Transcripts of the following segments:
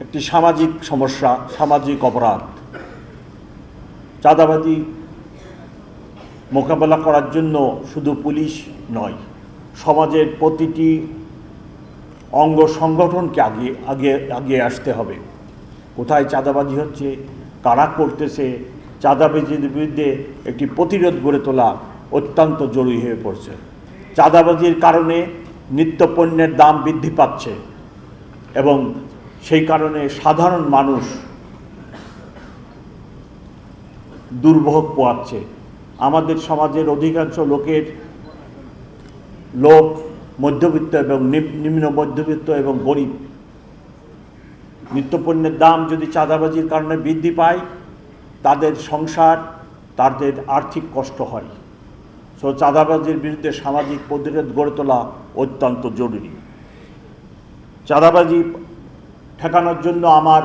একটি সামাজিক সমস্যা, সামাজিক অপরাধ। চাঁদাবাজি মোকাবেলা করার জন্য শুধু পুলিশ নয়, সমাজের প্রতিটি অঙ্গ সংগঠনকে আগে আগে আগে আসতে হবে। কোথায় চাঁদাবাজি হচ্ছে, কারা করতেছে, চাঁদাবাজির বিরুদ্ধে একটি প্রতিরোধ গড়ে তোলা অত্যন্ত জরুরি হয়ে পড়ছে। চাঁদাবাজির কারণে নিত্যপণ্যের দাম বৃদ্ধি পাচ্ছে এবং সেই কারণে সাধারণ মানুষ দুর্ভোগ পোয়াচ্ছে। আমাদের সমাজের অধিকাংশ লোকের লোক মধ্যবিত্ত এবং নিম- নিম্ন মধ্যবিত্ত এবং গরিব। নিত্যপণ্যের দাম যদি চাঁদাবাজির কারণে বৃদ্ধি পায়, তাদের সংসার, তাদের আর্থিক কষ্ট হয়। সো চাঁদাবাজির বিরুদ্ধে সামাজিক প্রতিরোধ গড়ে তোলা অত্যন্ত জরুরি। চাঁদাবাজি ঠেকানোর জন্য আমার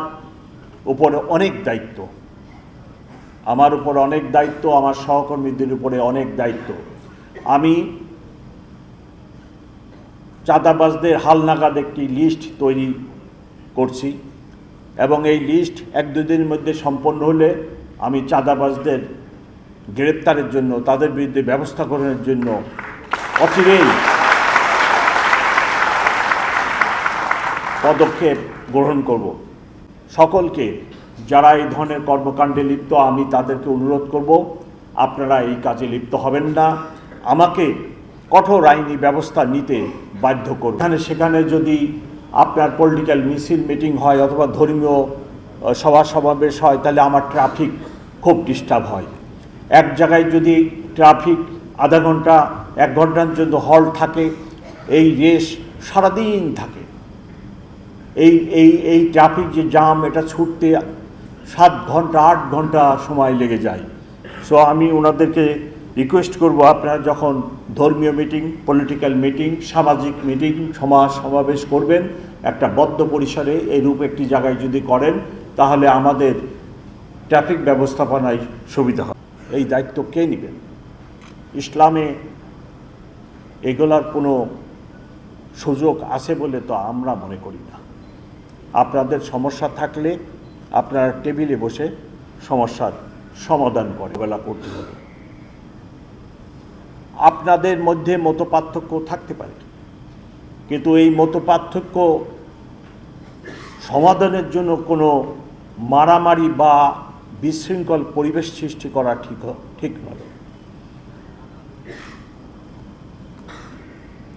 উপরে অনেক দায়িত্ব। আমার উপর অনেক দায়িত্ব, আমার সহকর্মীদের উপরে অনেক দায়িত্ব। আমি চাঁদাবাজদের হালনাগাদ একটি লিস্ট তৈরি করছি এবং এই লিস্ট এক দুদিনের মধ্যে সম্পন্ন হলে আমি চাঁদাবাজদের গ্রেপ্তারের জন্য, তাদের বিরুদ্ধে ব্যবস্থা গ্রহণের জন্য অচিরেই পদক্ষেপ গ্রহণ করব। সকলকে যারা এই ধরনের কর্মকাণ্ডে লিপ্ত, আমি তাদেরকে অনুরোধ করব, আপনারা এই কাজে লিপ্ত হবেন না। আমাকে কঠোর আইনি ব্যবস্থা নিতে বাধ্য করবে এখানে, সেখানে যদি আপনার পলিটিক্যাল মিছিল মিটিং হয় অথবা ধর্মীয় সভা সমাবেশ হয়, তাহলে আমার ট্রাফিক খুব ডিস্টার্ব হয়। এক জায়গায় যদি ট্রাফিক আধা ঘণ্টা, এক ঘণ্টার জন্য হল থাকে, এই রেস সারাদিন থাকে। এই এই এই ট্রাফিক যে জাম এটা ছুটতে সাত ঘণ্টা, আট ঘণ্টা সময় লেগে যায়। সো আমি ওনাদেরকে রিকোয়েস্ট করব আপনারা যখন ধর্মীয় মিটিং পলিটিক্যাল মিটিং সামাজিক মিটিং সমাজ সমাবেশ করবেন, একটা বদ্ধ পরিসরে এইরূপ একটি জায়গায় যদি করেন, তাহলে আমাদের ট্রাফিক ব্যবস্থাপনায় সুবিধা হয় এই দায়িত্ব কে নেবেন ইসলামে এগুলার কোনো সুযোগ আছে বলে তো আমরা মনে করি না। আপনাদের সমস্যা থাকলে আপনারা টেবিলে বসে সমস্যার সমাধান করে বেলা করতে হবে। আপনাদের মধ্যে মত পার্থক্য থাকতে পারে। কিন্তু এই মত পার্থক্য সমাধানের জন্য কোনো মারামারি বা বিশৃঙ্খল পরিবেশ সৃষ্টি করা ঠিক ঠিক নয়।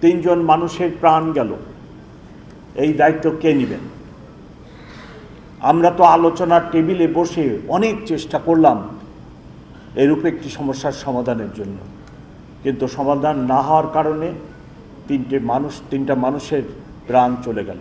তিনজন মানুষের প্রাণ গেল। এই দায়িত্ব কে নেবেন? আমরা তো আলোচনার টেবিলে বসে অনেক চেষ্টা করলাম এরূপ একটি সমস্যার সমাধানের জন্য। কিন্তু সমাধান না হওয়ার কারণে তিনটে মানুষ, তিনটা মানুষের প্রাণ চলে গেল।